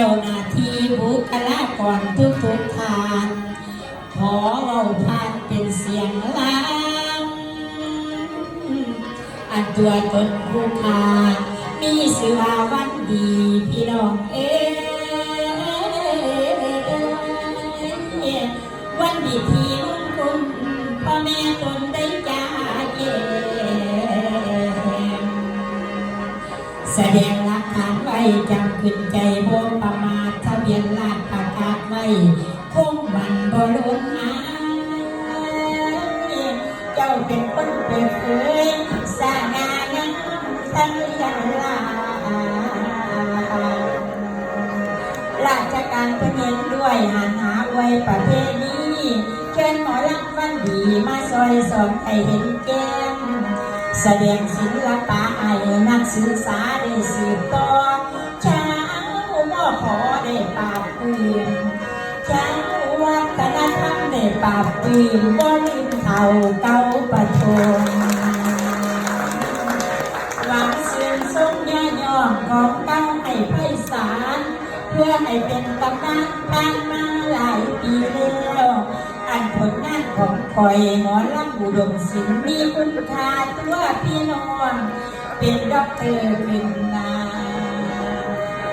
จ้าหน้าที่บุคลากรทุกทุกทาน ขอเว้าผ่านเป็นเสียงลางอันตัวตนผู้ขามีสื่อว่าวันดีพี่น้องเอ้ยวันดีที่มุ่งคุณพ่อแม่ตนได้จากเย็นแสดงหลักฐานไว้จำขึ้นใจโบ คงมันบ่ลงหายเจ้าเป็นคนเปิดเผยสร้างานยังทั้งยันลาราชการเพื่อเน้นด้วยหันหาไว้ประเพณีเชิญหมอลำวันดีมาซอยสอนให้เห็นแก้มแสดงศิลปะให้นักศึกษาได้สืบต่อชาวบ่ขอได้ปราบปรื้มชาววัฒนธรรมได้ปราบปรื้มบ่ลืมเท่าเก่าประชมหวังเสื่อมทรงย่อยย่องของเก้าให้ไพศาลเพื่อให้เป็นตำนานผ่านมาหลายปีแล้วอันผลงานของคอยหมอลำอุดมศิลป์มีคุณค่าตัวพี่น้องเป็นด็อกเตอร์ขึ้นมา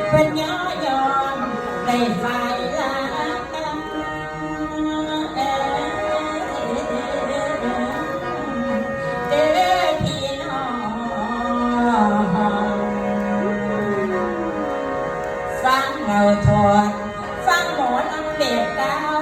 เพิ่นย่อยอมได้ฝ่าย วถอดฟังหมอลำเด็กดาว